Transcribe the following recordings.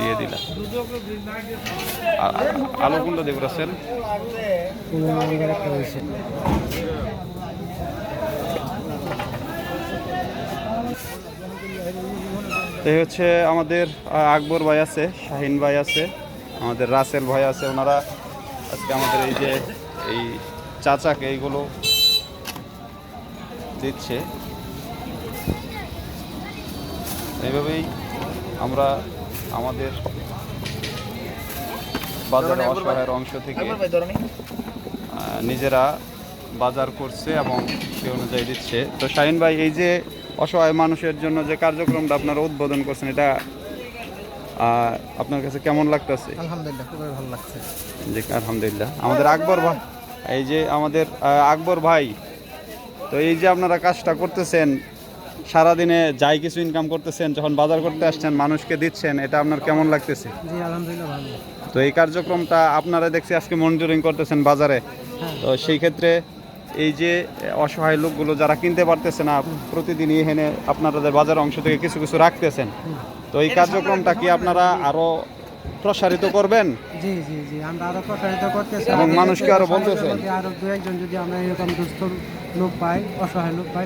দিয়ে দিলাম। দেবো রাসেল এই হচ্ছে আমাদের আকবর ভাই আছে, শাহিন ভাই আছে, আমাদের রাসেল ভাই আছে, ওনারা আজকে আমাদের এই যে, এই চাচাকে এইগুলো দিচ্ছে। এইভাবেই আমরা আমাদের বাজারে অসহায়ের অংশ থেকে নিজেরা বাজার করছে এবং সে অনুযায়ী দিচ্ছে। তো শাহিন ভাই এই যে অসহায় মানুষের জন্য যে কার্যক্রমটা আপনারা উদ্বোধন করছেন এটা আপনার কাছে কেমন লাগতেছে? আলহামদুলিল্লাহ খুবই ভালো লাগছে। জি আলহামদুলিল্লাহ। আমাদের আকবর ভাই এই যে আমাদের আকবর ভাই তো এই যে আপনারা কাজটা করতেছেন সারাদিনে যাই কিছু ইনকাম করতেছেন যখন বাজার করতে আসছেন মানুষকে দিচ্ছেন এটা আপনার কেমন লাগতেছে? জি আলহামদুলিল্লাহ ভালো। তো এই কার্যক্রমটা আপনারা দেখছি আজকে মনিটরিং করতেছেন বাজারে। তো সেই ক্ষেত্রে এই যে অসহায় লোকগুলো যারা কিনতে পারতেছে না প্রতিদিন এখানে আপনাদের বাজার অংশ থেকে কিছু কিছু রাখতেছেন। তো এই কার্যক্রমটা কি আপনারা আরও প্রসারিত করবেন? জি জি জি আমরা আরও প্রসারিত এবং মানুষকে আরও বলতেছেন আরও দু একজন যদি আমরা এরকম দুস্থ লোক পাই অসহায় লোক পাই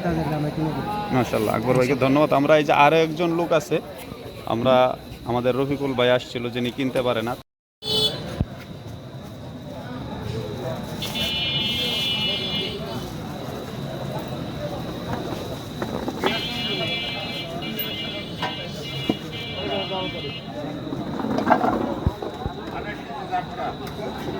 কিনে মাশাআল্লাহ আকবর ভাইকে ধন্যবাদ। আমরা এই যে আরও একজন লোক আছে আমরা আমাদের রফিকুল ভাই আসছিল যিনি কিনতে পারে না। Thank you. pra cá.